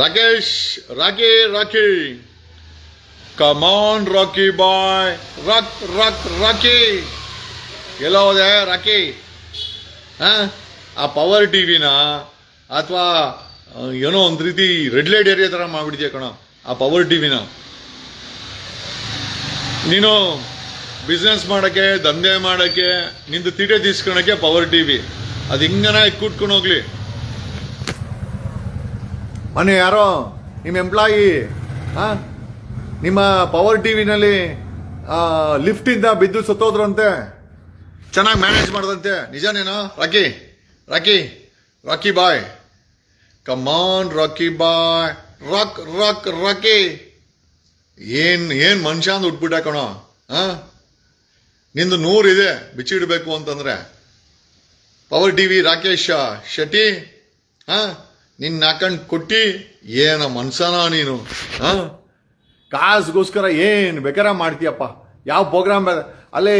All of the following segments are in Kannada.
Rakesh Rocky Rocky come on Rocky boy rock rock Rocky ಎಲ್ಲ ಹೋದೆ ರಾಕಿ ಹಾಂ ಆ ಪವರ್ ಟಿವಿನ ಅಥವಾ ಏನೋ ಒಂದು ರೀತಿ ರೆಡ್ ಲೈಟ್ ಏರಿಯಾ ಥರ ಮಾಡಿಬಿಡ್ತೀಯ ಕಣ, ಆ ಪವರ್ ಟಿವಿನ ನೀನು ಬಿಸ್ನೆಸ್ ಮಾಡೋಕ್ಕೆ, ದಂಧೆ ಮಾಡೋಕ್ಕೆ, ನಿಂದು ತೀಟೆ ತೀಸ್ಕೊಳಕ್ಕೆ ಪವರ್ ಟಿವಿ ಅದು ಹಿಂಗನ ಕೂತ್ಕೊಂಡು ಹೋಗ್ಲಿ. ಮನೆ ಯಾರೋ ನಿಮ್ಮ ಎಂಪ್ಲಾಯಿ ಹಾ ನಿಮ್ಮ ಪವರ್ ಟಿವಿನಲ್ಲಿ ಲಿಫ್ಟಿಂದ ಬಿದ್ದು ಸತ್ತೋದ್ರಂತೆ, ಚೆನ್ನಾಗಿ ಮ್ಯಾನೇಜ್ ಮಾಡ್ದಂತೆ. ನಿಜನೇನೋ? Rocky Rocky Rocky boy come on Rocky boy rock rock Rocky ಏನ್ ಏನ್ ಮನುಷ್ಯ ಅಂತ ಉಟ್ಬಿಟ್ಟ ಕಣೋ ಹಾ ನಿಂದು ನೂರಿದೆ ಬಿಚ್ಚಿಡ್ಬೇಕು ಅಂತಂದ್ರೆ. Power T V Rakesh Shetty ಹಾ ನಿನ್ನ ಹಾಕೊಂಡು ಕೊಟ್ಟಿ, ಏನ ಮನ್ಸನ ನೀನು? ಹಾಂ? ಕಾಸ್ಗೋಸ್ಕರ ಏನು ಬೇಕಾರ ಮಾಡ್ತೀಯಪ್ಪ? ಯಾವ ಪ್ರೋಗ್ರಾಮ್ ಅಲ್ಲಿ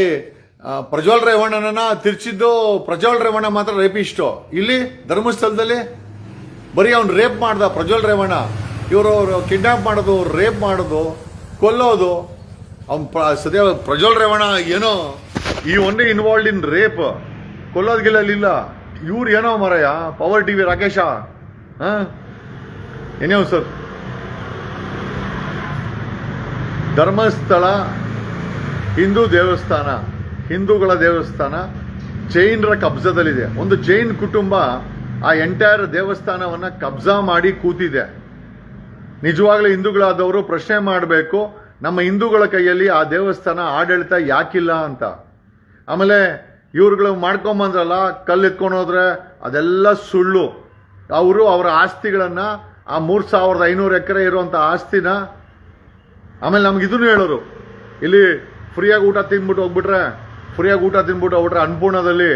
ಪ್ರಜ್ವಲ್ ರೇವಣ್ಣನ ತಿರ್ಚಿದ್ದು ಪ್ರಜ್ವಲ್ ರೇವಣ್ಣ ಮಾತ್ರ ರೇಪಿಸ್ಟು. ಇಲ್ಲಿ, ಧರ್ಮಸ್ಥಳದಲ್ಲಿ, ಬರೀ ಅವ್ನು ರೇಪ್ ಮಾಡ್ದ ಪ್ರಜ್ವಲ್ ರೇವಣ್ಣ. ಇವರು ಕಿಡ್ನಾಪ್ ಮಾಡೋದು, ರೇಪ್ ಮಾಡೋದು, ಕೊಲ್ಲೋದು. ಅವ್ನು ಸದ್ಯ ಪ್ರಜ್ವಲ್ ರೇವಣ್ಣ ಏನೋ ಈ ಒನ್ನೇ ಇನ್ವಾಲ್ಡ್ ಇನ್ ರೇಪ್. ಕೊಲ್ಲೋದ್ ಇಲ್ಲ. ಇವ್ರು ಏನೋ ಮರಯ್ಯ ಪವರ್ ಟಿ ವಿ ರಾಕೇಶ. ಹಾ. ಏನೇವ್ ಸರ್ ಧರ್ಮಸ್ಥಳ, ಹಿಂದೂ ದೇವಸ್ಥಾನ, ಹಿಂದೂಗಳ ದೇವಸ್ಥಾನ ಜೈನರ ಕಬ್ಜದಲ್ಲಿದೆ. ಒಂದು ಜೈನ್ ಕುಟುಂಬ ಆ ಎಂಟೈರ್ ದೇವಸ್ಥಾನವನ್ನು ಕಬ್ಜಾ ಮಾಡಿ ಕೂತಿದೆ. ನಿಜವಾಗ್ಲೂ ಹಿಂದೂಗಳಾದವರು ಪ್ರಶ್ನೆ ಮಾಡಬೇಕು, ನಮ್ಮ ಹಿಂದೂಗಳ ಕೈಯಲ್ಲಿ ಆ ದೇವಸ್ಥಾನ ಆಡಳಿತ ಯಾಕಿಲ್ಲ ಅಂತ. ಆಮೇಲೆ ಇವ್ರುಗಳು ಮಾಡ್ಕೊಂಬಂದ್ರಲ್ಲ, ಕಲ್ಲು ಎತ್ಕೊಂಡು ಹೋದ್ರೆ ಅದೆಲ್ಲ ಸುಳ್ಳು. ಅವರು ಅವರ ಆಸ್ತಿಗಳನ್ನು ಆ ಮೂರು ಸಾವಿರದ ಐನೂರು ಎಕರೆ ಇರುವಂಥ ಆಸ್ತಿನ, ಆಮೇಲೆ ನಮ್ಗೆ ಇದನ್ನು ಹೇಳೋರು, ಇಲ್ಲಿ ಫ್ರೀಯಾಗಿ ಊಟ ತಿಂದ್ಬಿಟ್ಟು ಹೋಗ್ಬಿಟ್ರೆ, ಫ್ರೀಯಾಗಿ ಊಟ ತಿಂದ್ಬಿಟ್ಟು ಹೋಗ್ಬಿಟ್ರೆ ಅನ್ನಪೂರ್ಣದಲ್ಲಿ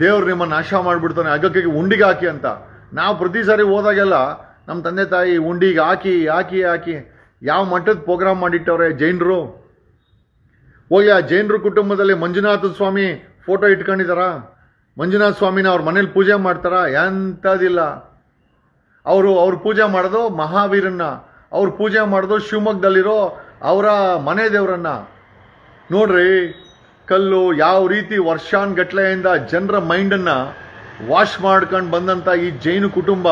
ದೇವ್ರು ನಿಮ್ಮ ನಾಶ ಮಾಡಿಬಿಡ್ತಾನೆ ಅಗಕ್ಕೆ ಉಂಡಿಗೆ ಹಾಕಿ ಅಂತ. ನಾವು ಪ್ರತಿ ಸಾರಿ ಹೋದಾಗೆಲ್ಲ ನಮ್ಮ ತಂದೆ ತಾಯಿ ಉಂಡಿಗೆ ಹಾಕಿ ಹಾಕಿ ಹಾಕಿ ಯಾವ ಮಟ್ಟದ ಪ್ರೋಗ್ರಾಮ್ ಮಾಡಿಟ್ಟವ್ರೆ ಜೈನರು? ಹೋಗಿ ಆ ಜೈನರು ಕುಟುಂಬದಲ್ಲಿ ಮಂಜುನಾಥ ಸ್ವಾಮಿ ಫೋಟೋ ಇಟ್ಕೊಂಡಿದಾರ ಮಂಜುನಾಥ ಸ್ವಾಮಿನ ಅವ್ರ ಮನೇಲಿ ಪೂಜೆ ಮಾಡ್ತಾರ? ಎಂಥದಿಲ್ಲ ಅವರು, ಅವ್ರು ಪೂಜೆ ಮಾಡೋದು ಮಹಾವೀರನ್ನ. ಅವ್ರು ಪೂಜೆ ಮಾಡೋದು ಶಿವಮೊಗ್ಗದಲ್ಲಿರೋ ಅವರ ಮನೆ ದೇವರನ್ನ. ನೋಡ್ರಿ, ಕಲ್ಲು ಯಾವ ರೀತಿ ವರ್ಷಾನ್ಗಟ್ಲೆಯಿಂದ ಜನರ ಮೈಂಡನ್ನು ವಾಶ್ ಮಾಡ್ಕೊಂಡು ಬಂದಂತ ಈ ಜೈನ ಕುಟುಂಬ?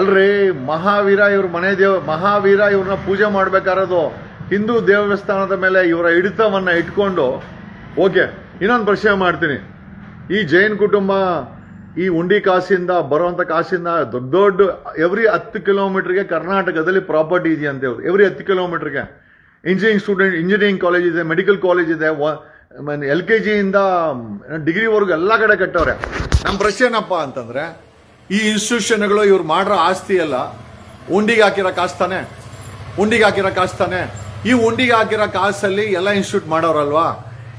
ಅಲ್ರಿ, ಮಹಾವೀರ ಇವ್ರ ಮನೆ ದೇವ, ಮಹಾವೀರ ಇವ್ರನ್ನ ಪೂಜೆ ಮಾಡ್ಬೇಕಾರದು ಹಿಂದೂ ದೇವಸ್ಥಾನದ ಮೇಲೆ ಇವರ ಹಿಡಿತವನ್ನ ಇಟ್ಕೊಂಡು, ಓಕೆ. ಇನ್ನೊಂದು ಪರಿಚಯ ಮಾಡ್ತೀನಿ. ಈ ಜೈನ್ ಕುಟುಂಬ, ಈ ಉಂಡಿ ಕಾಸಿಂದ, ಬರುವಂತ ಕಾಸಿಂದ ದೊಡ್ಡ ದೊಡ್ಡ ಎವ್ರಿ ಹತ್ತು ಕಿಲೋಮೀಟ್ರಿಗೆ ಕರ್ನಾಟಕದಲ್ಲಿ ಪ್ರಾಪರ್ಟಿ ಇದೆಯಂತೆ ಹೇಳಿ ಎವ್ರಿ ಹತ್ತು ಕಿಲೋಮೀಟರ್ಗೆ ಇಂಜಿನಿಯರಿಂಗ್ ಸ್ಟೂಡೆಂಟ್ ಇಂಜಿನಿಯರಿಂಗ್ ಕಾಲೇಜ್ ಇದೆ ಮೆಡಿಕಲ್ ಕಾಲೇಜ್ ಇದೆ ಎಲ್ ಕೆ ಜಿಯಿಂದ ಡಿಗ್ರಿವರೆಗೂ ಎಲ್ಲ ಕಡೆ ಕಟ್ಟವ್ರೆ. ನಮ್ಮ ಪ್ರಶ್ನೆ ಏನಪ್ಪ ಅಂತಂದ್ರೆ, ಈ ಇನ್ಸ್ಟಿಟ್ಯೂಷನ್ಗಳು ಇವ್ರು ಮಾಡಿರೋ ಆಸ್ತಿ ಎಲ್ಲ ಉಂಡಿಗೆ ಹಾಕಿರೋ ಕಾಸು ತಾನೆ. ಉಂಡಿಗೆ ಹಾಕಿರೋ ಕಾಸು ತಾನೆ. ಈ ಉಂಡಿಗೆ ಹಾಕಿರೋ ಕಾಸಲ್ಲಿ ಎಲ್ಲ ಇನ್ಸ್ಟಿಟ್ಯೂಟ್ ಮಾಡೋರಲ್ವಾ?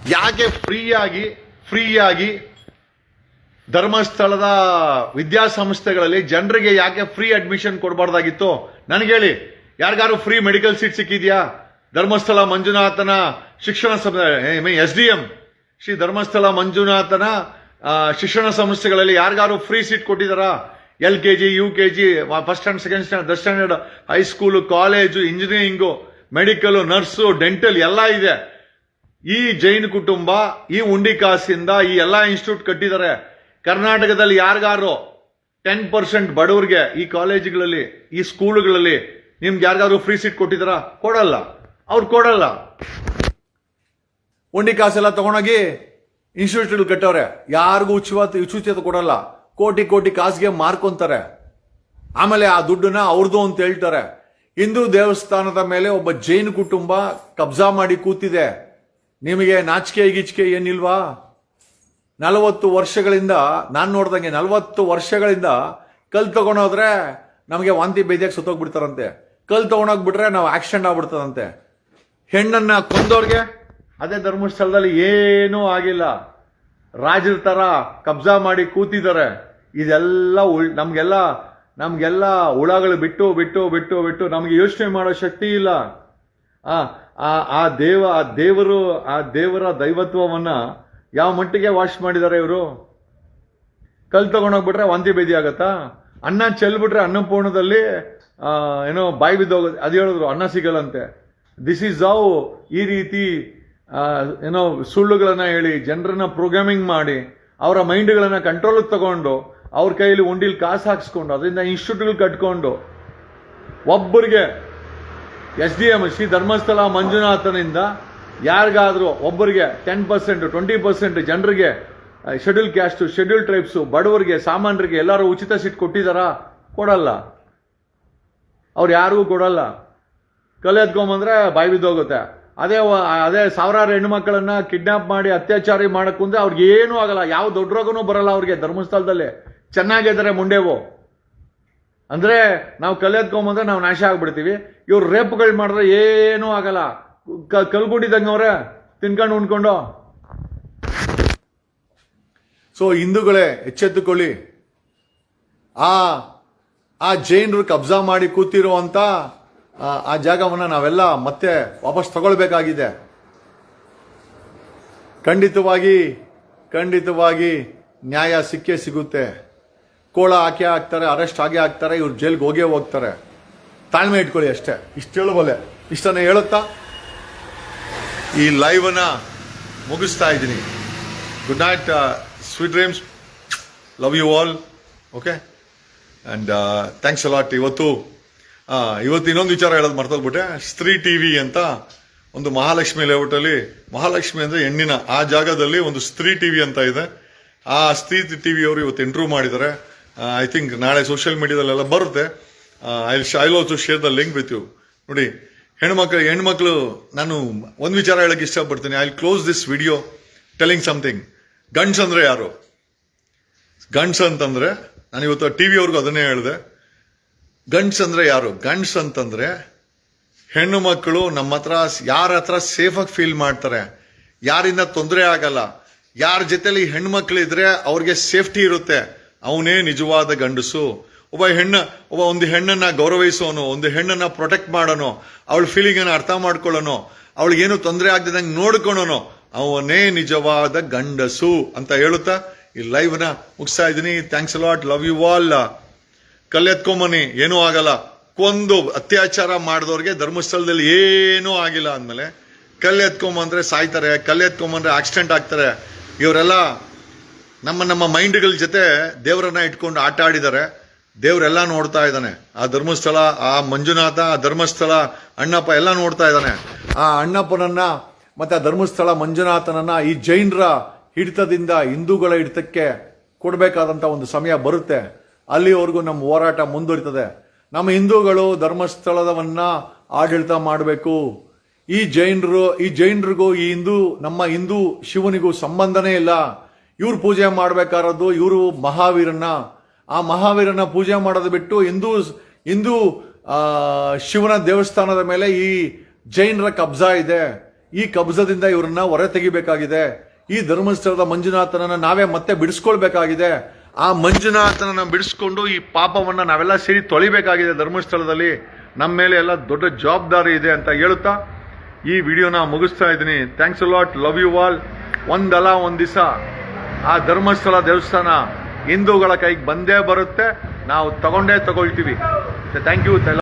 ಯಾಕೆ ಫ್ರೀಯಾಗಿ ಫ್ರೀಯಾಗಿ ಧರ್ಮಸ್ಥಳದ ವಿದ್ಯಾಸಂಸ್ಥೆಗಳಲ್ಲಿ ಜನರಿಗೆ ಯಾಕೆ ಫ್ರೀ ಅಡ್ಮಿಷನ್ ಕೊಡಬಾರ್ದಾಗಿತ್ತು? ನನಗೆ ಹೇಳಿ ಯಾರಿಗಾರು ಫ್ರೀ ಮೆಡಿಕಲ್ ಸೀಟ್ ಸಿಕ್ಕಿದ್ಯಾ? ಧರ್ಮಸ್ಥಳ ಮಂಜುನಾಥನ ಶಿಕ್ಷಣ S D M, Shri Dharmasthala ಮಂಜುನಾಥನ ಶಿಕ್ಷಣ ಸಂಸ್ಥೆಗಳಲ್ಲಿ ಯಾರಿಗಾರು free seat ಕೊಟ್ಟಿದ್ದಾರಾ? L K G, U K G first stand second stand third standard high school college engineering medical nurse dental ಎಲ್ಲ ಇದೆ. ಈ ಜೈನ್ ಕುಟುಂಬ, ಈ ಉಂಡಿ ಕಾಸಿಂದ ಈ ಎಲ್ಲ ಇನ್ಸ್ಟಿಟ್ಯೂಟ್ ಕಟ್ಟಿದ್ದಾರೆ. ಕರ್ನಾಟಕದಲ್ಲಿ ಯಾರಿಗಾರು ಟೆನ್ ಪರ್ಸೆಂಟ್ ಬಡವರಿಗೆ ಈ ಕಾಲೇಜುಗಳಲ್ಲಿ, ಈ ಸ್ಕೂಲುಗಳಲ್ಲಿ ನಿಮ್ಗೆ ಯಾರಿಗಾದ್ರು ಫ್ರೀ ಸೀಟ್ ಕೊಟ್ಟಿದ್ದಾರಾ? ಕೊಡಲ್ಲ. ಅವ್ರು ಕೊಡಲ್ಲ. ಉಂಡಿ ಕಾಸೆಲ್ಲ ತಗೊಂಡೋಗಿ ಇನ್ಸ್ಟಿಟ್ಯೂಟ್ಗಳು ಕಟ್ಟವ್ರೆ. ಯಾರಿಗೂ ಉಚಿತ ಉಚಿತ ಕೊಡಲ್ಲ. ಕೋಟಿ ಕೋಟಿ ಕಾಸಿಗೆ ಮಾರ್ಕೊಂತಾರೆ. ಆಮೇಲೆ ಆ ದುಡ್ಡನ್ನ ಅವ್ರದ್ದು ಅಂತ ಹೇಳ್ತಾರೆ. ಹಿಂದೂ ದೇವಸ್ಥಾನದ ಮೇಲೆ ಒಬ್ಬ ಜೈನ್ ಕುಟುಂಬ ಕಬ್ಜಾ ಮಾಡಿ ಕೂತಿದೆ. ನಿಮಗೆ ನಾಚಿಕೆ ಗೀಚಿಕೆ ಏನಿಲ್ವಾ? ನಲವತ್ತು ವರ್ಷಗಳಿಂದ, ನಾನು ನೋಡ್ದಂಗೆ ನಲವತ್ತು ವರ್ಷಗಳಿಂದ ಕಲ್ ತಗೊಂಡೋದ್ರೆ ನಮಗೆ ವಾಂತಿ ಬೇದಿಯಾಗಿ ಸುತ್ತೋಗ್ಬಿಡ್ತಾರಂತೆ. ಕಲ್ ತಗೊಂಡೋಗ್ಬಿಟ್ರೆ ನಾವು ಆಕ್ಸಿಡೆಂಟ್ ಆಗ್ಬಿಡ್ತದಂತೆ ಹೆಣ್ಣನ್ನ ಕೊಂದವ್ರಿಗೆ ಅದೇ ಧರ್ಮಸ್ಥಳದಲ್ಲಿ ಏನೂ ಆಗಿಲ್ಲ. ರಾಜರ ತರ ಕಬ್ಜಾ ಮಾಡಿ ಕೂತಿದ್ದಾರೆ. ಇದೆಲ್ಲ ಉಳ್, ನಮಗೆಲ್ಲ ನಮಗೆಲ್ಲ ಹುಳಗಳು ಬಿಟ್ಟು ಬಿಟ್ಟು ಬಿಟ್ಟು ಬಿಟ್ಟು ನಮಗೆ ಯೋಚನೆ ಮಾಡೋ ಶಕ್ತಿ ಇಲ್ಲ. ಆ ಆ- ಆ ದೇವ, ಆ ದೇವರು, ಆ ದೇವರ ದೈವತ್ವವನ್ನು ಯಾವ ಮಟ್ಟಿಗೆ ವಾಶ್ ಮಾಡಿದ್ದಾರೆ ಇವರು? ಕಲ್ ತಗೊಂಡೋಗ್ಬಿಟ್ರೆ ವಾಂತಿ ಬೇದಿ ಆಗತ್ತಾ? ಅನ್ನ ಚೆಲ್ಬಿಟ್ರೆ ಅನ್ನಪೂರ್ಣದಲ್ಲಿ ಏನೋ ಬಾಯಿ ಬಿದ್ದೋಗುತ್ತೆ. ಅದು ಹೇಳಿದ್ರು, ಅನ್ನ ಸಿಗಲ್ಲಂತೆ. ದಿಸ್ ಈಸ್ ಹೌ ಈ ರೀತಿ ಏನೋ ಸುಳ್ಳುಗಳನ್ನು ಹೇಳಿ, ಜನರನ್ನ ಪ್ರೋಗ್ರಾಮಿಂಗ್ ಮಾಡಿ, ಅವರ ಮೈಂಡ್ಗಳನ್ನು ಕಂಟ್ರೋಲಿಗೆ ತಗೊಂಡು, ಅವ್ರ ಕೈಯಲ್ಲಿ ಉಂಡಿಲಿ ಕಾಸು ಹಾಕ್ಸ್ಕೊಂಡು, ಅದರಿಂದ ಇನ್ಸ್ಟಿಟ್ಯೂಟ್ಗಳು ಕಟ್ಕೊಂಡು, ಒಬ್ಬರಿಗೆ S D M Shri Dharmasthala ಮಂಜುನಾಥನಿಂದ ಯಾರಿಗಾದರೂ ಒಬ್ಬರಿಗೆ ಟೆನ್ ಪರ್ಸೆಂಟ್ ಟ್ವೆಂಟಿ ಪರ್ಸೆಂಟ್ ಜನರಿಗೆ ಶೆಡ್ಯೂಲ್ ಕ್ಯಾಸ್ಟು ಶೆಡ್ಯೂಲ್ ಟ್ರೈಬ್ಸು ಬಡವರಿಗೆ, ಸಾಮಾನ್ಯರಿಗೆ ಎಲ್ಲರೂ ಉಚಿತ ಸೀಟ್ ಕೊಟ್ಟಿದ್ದಾರಾ? ಕೊಡಲ್ಲ. ಅವ್ರು ಯಾರಿಗೂ ಕೊಡಲ್ಲ. ಕಲೆ ಎತ್ಕೊಂಬಂದ್ರೆ ಬಾಯಿ ಬಿದ್ದೋಗುತ್ತೆ ಅದೇ ಅದೇ ಸಾವಿರಾರು ಹೆಣ್ಣುಮಕ್ಕಳನ್ನ ಕಿಡ್ನಾಪ್ ಮಾಡಿ ಅತ್ಯಾಚಾರಿ ಮಾಡಕ್ ಮುಂದೆ ಅವ್ರಿಗೆ ಏನೂ ಆಗಲ್ಲ. ಯಾವ ದೊಡ್ಡ ರೋಗನೂ ಬರಲ್ಲ ಅವ್ರಿಗೆ ಧರ್ಮಸ್ಥಳದಲ್ಲಿ. ಚೆನ್ನಾಗಿದ್ದಾರೆ ಮುಂಡೆವು. ಅಂದ್ರೆ ನಾವು ಕಲೆ ಎತ್ಕೊಂಬಂದ್ರೆ ನಾವು ನಾಶ ಆಗ್ಬಿಡ್ತೀವಿ. ಇವ್ರು ರೇಪ್ಗಳು ಮಾಡಿದ್ರೆ ಏನೂ ಆಗಲ್ಲ. ಕ- ಕಲ್ಗುಡಿದಂಗೆ ಅವ್ರೆ ತಿನ್ಕೊಂಡು ಉಣ್ಕೊಂಡು. ಸೊ ಹಿಂದೂಗಳೇ ಎಚ್ಚೆತ್ತುಕೊಳ್ಳಿ. ಆ ಆ ಜೈನರು ಕಬ್ಜಾ ಮಾಡಿ ಕೂತಿರುವಂಥ ಆ, ಜಾಗವನ್ನ ನಾವೆಲ್ಲ ಮತ್ತೆ ವಾಪಸ್ ತಗೊಳ್ಬೇಕಾಗಿದೆ. ಖಂಡಿತವಾಗಿ ಖಂಡಿತವಾಗಿ ನ್ಯಾಯ ಸಿಕ್ಕೇ ಸಿಗುತ್ತೆ. ಕೋಳ ಹಾಕಿ ಹಾಕ್ತಾರೆ, ಅರೆಸ್ಟ್ ಆಗೇ ಹಾಕ್ತಾರೆ, ಇವ್ರು ಜೈಲ್ಗೆ ಹೋಗೇ ಹೋಗ್ತಾರೆ. ತಾಳ್ಮೆ ಇಟ್ಕೊಳ್ಳಿ ಅಷ್ಟೇ. ಇಷ್ಟು ಹೇಳಬಲ್ಲೆ ಇಷ್ಟನ್ನ ಹೇಳುತ್ತಾ? ಈ ಲೈವನ್ನ ಮುಗಿಸ್ತಾ ಇದ್ದೀನಿ. Good night sweet dreams love you all okay and thanks a lot ಇವತ್ತು ಇವತ್ತು ಇನ್ನೊಂದು ವಿಚಾರ ಹೇಳೋದು ಮರ್ತೋಗ್ಬಿಟ್ಟೆ. ಸ್ತ್ರೀ ಟಿ ವಿ ಅಂತ ಒಂದು ಮಹಾಲಕ್ಷ್ಮಿ ಲೇಔಟಲ್ಲಿ ಮಹಾಲಕ್ಷ್ಮಿ ಅಂದರೆ ಹೆಣ್ಣಿನ, ಆ ಜಾಗದಲ್ಲಿ ಒಂದು ಸ್ತ್ರೀ ಟಿ ವಿ ಅಂತ ಇದೆ. ಆ ಸ್ತ್ರೀ ಟಿವಿ ಅವರು ಇವತ್ತು ಇಂಟ್ರೂವ್ ಮಾಡಿದ್ದಾರೆ. ಐ ಥಿಂಕ್ ನಾಳೆ ಸೋಷಿಯಲ್ ಮೀಡಿಯಾದಲ್ಲೆಲ್ಲ ಬರುತ್ತೆ. I I to share the link with you ನೋಡಿ, ಹೆಣ್ಮಕ್ಳು ಹೆಣ್ಮಕ್ಳು, ನಾನು ಒಂದು ವಿಚಾರ ಹೇಳಕ್ಕೆ ಇಷ್ಟಪಡ್ತೀನಿ. I close this video telling something ಗಂಡ್ಸ್ ಅಂದರೆ ಯಾರು? ಗಂಡ್ಸ್ ಅಂತಂದರೆ, ನಾನು ಇವತ್ತು ಟಿ ಅವ್ರಿಗೂ ಅದನ್ನೇ ಹೇಳಿದೆ. ಗಂಡ್ಸ್ ಅಂದರೆ ಯಾರು? ಗಂಡ್ಸ್ ಅಂತಂದರೆ, ಹೆಣ್ಣು ಮಕ್ಕಳು ನಮ್ಮ ಹತ್ರ ಯಾರ ಹತ್ರ ಸೇಫಾಗಿ ಫೀಲ್ ಮಾಡ್ತಾರೆ. ಯಾರಿಂದ ತೊಂದರೆ ಆಗಲ್ಲ. ಯಾರ ಜೊತೆಯಲ್ಲಿ ಹೆಣ್ಮಕ್ಳು ಇದ್ದರೆ ಅವ್ರಿಗೆ ಸೇಫ್ಟಿ ಇರುತ್ತೆ. ಅವನೇ ನಿಜವಾದ ಗಂಡಸು. ಒಬ್ಬ ಹೆಣ್ಣ, ಒಬ್ಬ ಒಂದು ಹೆಣ್ಣನ್ನ ಗೌರವಿಸೋನು ಒಂದು ಹೆಣ್ಣನ್ನ ಪ್ರೊಟೆಕ್ಟ್ ಮಾಡೋನು, ಅವಳ ಫೀಲಿಂಗ್ ಅನ್ನ ಅರ್ಥ ಮಾಡ್ಕೊಳ್ಳೋನು ಅವಳಿಗೇನು ತೊಂದರೆ ಆಗದಂಗೆ ನೋಡ್ಕೊಳೋನು, ಅವನೇ ನಿಜವಾದ ಗಂಡಸು ಅಂತ ಹೇಳುತ್ತಾ ಈ ಲೈವ್ನ ಮುಗಿಸ್ತಾ ಇದ್ದೀನಿ. Thanks lot love you all ಕಲ್ಲೆತ್ಕೊಂಬನಿ ಏನೂ ಆಗಲ್ಲ. ಕೊಂದು ಅತ್ಯಾಚಾರ ಮಾಡಿದವ್ರಿಗೆ ಧರ್ಮಸ್ಥಳದಲ್ಲಿ ಏನೂ ಆಗಿಲ್ಲ ಅಂದಮೇಲೆ ಕಲ್ಲೆತ್ಕೊಂಬಂದ್ರೆ ಸಾಯ್ತಾರೆ. ಕಲ್ಲೆತ್ಕೊಂಬಂದ್ರೆ ಆಕ್ಸಿಡೆಂಟ್ ಆಗ್ತಾರೆ. ಇವರೆಲ್ಲ ನಮ್ಮ ನಮ್ಮ ಮೈಂಡ್ಗಳ ಜೊತೆ ದೇವರನ್ನ ಇಟ್ಕೊಂಡು ಆಟ ಆಡಿದ್ದಾರೆ. ದೇವರೆಲ್ಲ ನೋಡ್ತಾ ಇದ್ದಾನೆ. ಆ ಧರ್ಮಸ್ಥಳ, ಆ ಮಂಜುನಾಥ, ಆ ಧರ್ಮಸ್ಥಳ, ಅಣ್ಣಪ್ಪ ಎಲ್ಲ ನೋಡ್ತಾ ಇದ್ದಾನೆ. ಆ ಅಣ್ಣಪ್ಪನನ್ನ ಮತ್ತೆ ಆ ಧರ್ಮಸ್ಥಳ, ಮಂಜುನಾಥನನ್ನ ಈ ಜೈನರ ಹಿಡಿತದಿಂದ ಹಿಂದೂಗಳ ಹಿಡಿತಕ್ಕೆ ಕೊಡಬೇಕಾದಂಥ ಒಂದು ಸಮಯ ಬರುತ್ತೆ. ಅಲ್ಲಿವರೆಗೂ ನಮ್ಮ ಹೋರಾಟ ಮುಂದುವರಿತದೆ. ನಮ್ಮ ಹಿಂದೂಗಳು ಧರ್ಮಸ್ಥಳದವನ್ನ ಆಡಳಿತ ಮಾಡಬೇಕು. ಈ ಜೈನರು, ಈ ಜೈನರಿಗೂ ಈ ಹಿಂದೂ, ನಮ್ಮ ಹಿಂದೂ ಶಿವನಿಗೂ ಸಂಬಂಧನೇ ಇಲ್ಲ. ಇವ್ರು ಪೂಜೆ ಮಾಡಬೇಕಾರದ್ದು, ಇವರು ಮಹಾವೀರನ ಆ ಮಹಾವೀರನ ಪೂಜೆ ಮಾಡೋದು ಬಿಟ್ಟು ಹಿಂದೂ ಹಿಂದೂ ಶಿವನ ದೇವಸ್ಥಾನದ ಮೇಲೆ ಈ ಜೈನರ ಕಬ್ಜಾ ಇದೆ. ಈ ಕಬ್ಜದಿಂದ ಇವರನ್ನ ಹೊರ ತೆಗಿಬೇಕಾಗಿದೆ. ಈ ಧರ್ಮಸ್ಥಳದ ಮಂಜುನಾಥನನ್ನ ನಾವೇ ಮತ್ತೆ ಬಿಡಿಸ್ಕೊಳ್ಬೇಕಾಗಿದೆ. ಆ ಮಂಜುನಾಥನನ್ನ ಬಿಡಿಸ್ಕೊಂಡು ಈ ಪಾಪವನ್ನ ನಾವೆಲ್ಲ ಸೇರಿ ತೊಳಿಬೇಕಾಗಿದೆ ಧರ್ಮಸ್ಥಳದಲ್ಲಿ. ನಮ್ಮ ಮೇಲೆ ಎಲ್ಲ ದೊಡ್ಡ ಜವಾಬ್ದಾರಿ ಇದೆ ಅಂತ ಹೇಳುತ್ತಾ ಈ ವಿಡಿಯೋನ ಮುಗಿಸ್ತಾ ಇದ್ದೀನಿ. Thanks lot love you all ಒಂದಲ್ಲ ಒಂದು ದಿವಸ ಆ ಧರ್ಮಸ್ಥಳ ದೇವಸ್ಥಾನ ಹಿಂದೂಗಳ ಕೈಗೆ ಬಂದೇ ಬರುತ್ತೆ. ನಾವು ತಗೊಂಡೇ ತಗೊಳ್ತೀವಿ. Thank you